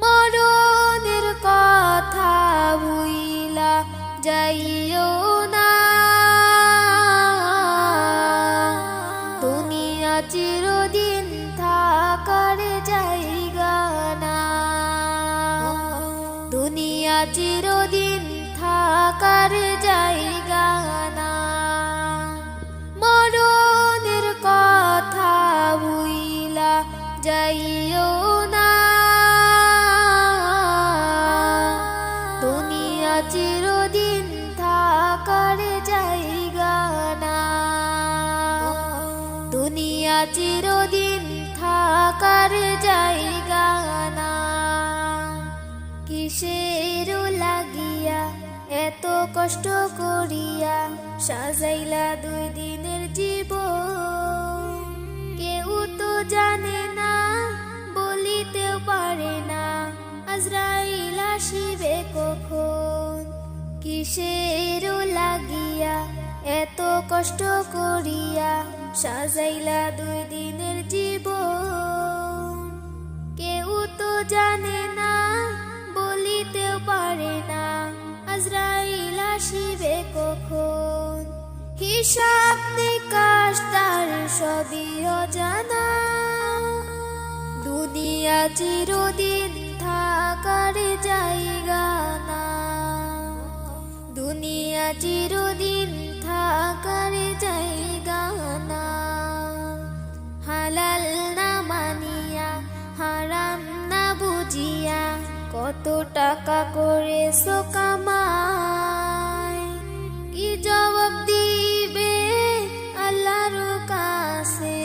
মরণের কথা ভুইলা যাইও না। দুনিয়া চিরদিন থাকার জায়গা না। দুনিয়া চিরদিন থাকার জায়গা না। চিরদিন থাকার জায়গা না। দুনিয়া চিরদিন থাকার জায়গা না। কিসের লাগিয়া এত কষ্ট করিয়া সাজাইলা দুই দিনের জীবন? কেউ তো জানে না, বলিতেও পারে না, আজরাইল আসিবে কখন? কিসের লাগিয়া এত কষ্ট করিয়া সাজাইলা দুই দিনের জীবন? কেউ তো জানে না, বলিতেও পারে না আজরাইল আসিবে কখন? হিসাব নিকাশ তার সবই অজানা। দুনিয়া চিরদিন চিরদিন থাকার জায়গা না। হালাল না মানিয়া, হারাম না বুঝিয়া কত টাকা করে কামাই। কি জবাব দিবে আল্লাহর কাছে?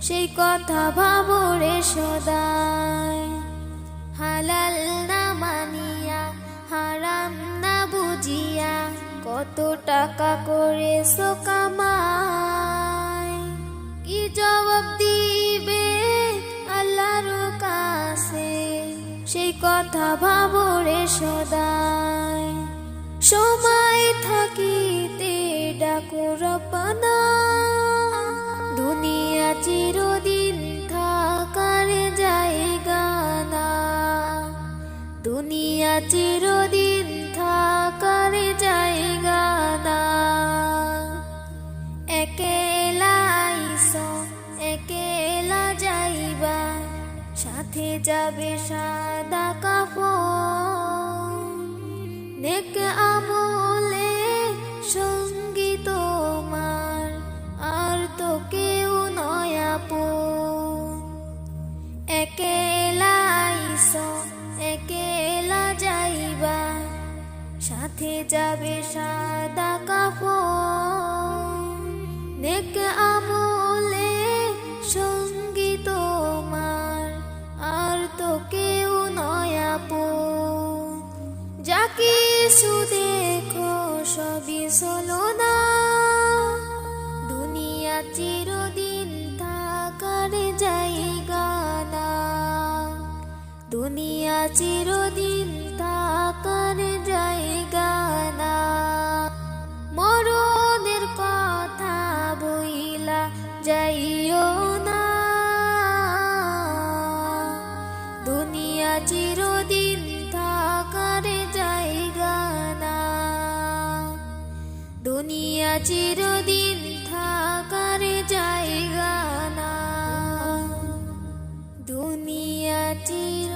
সেই কথা ভাবরে সদাই। হালাল না মানিয়া, হারাম না বুঝিয়া কত টাকা করে কামাই কি জবাব দিবে আল্লাহর কাছে? সেই কথা ভাবরে সদাই সময় থাকিতে ডাকুর পানা দুনিয়া চিরদিন থাকার জায়গা না। দুনিয়া চিরদিন সাথে যাবে সাদা কাপড়। নেক আমলে সঙ্গী তোমার, আর তো কেউ নয়াপন একেলা আইস একেলা যাইবা। সাথে যাবে সাদা চলো না। দুনিয়া চিরদিন থাকার জায়গা না। দুনিয়া চিরদিন থাকার জায়গা না। মরণের কথা বইলা যাইও না। দুনিয়া চিরদিন দুনিয়া চিরদিন থাকার জায়গা না। দুনিয়া চির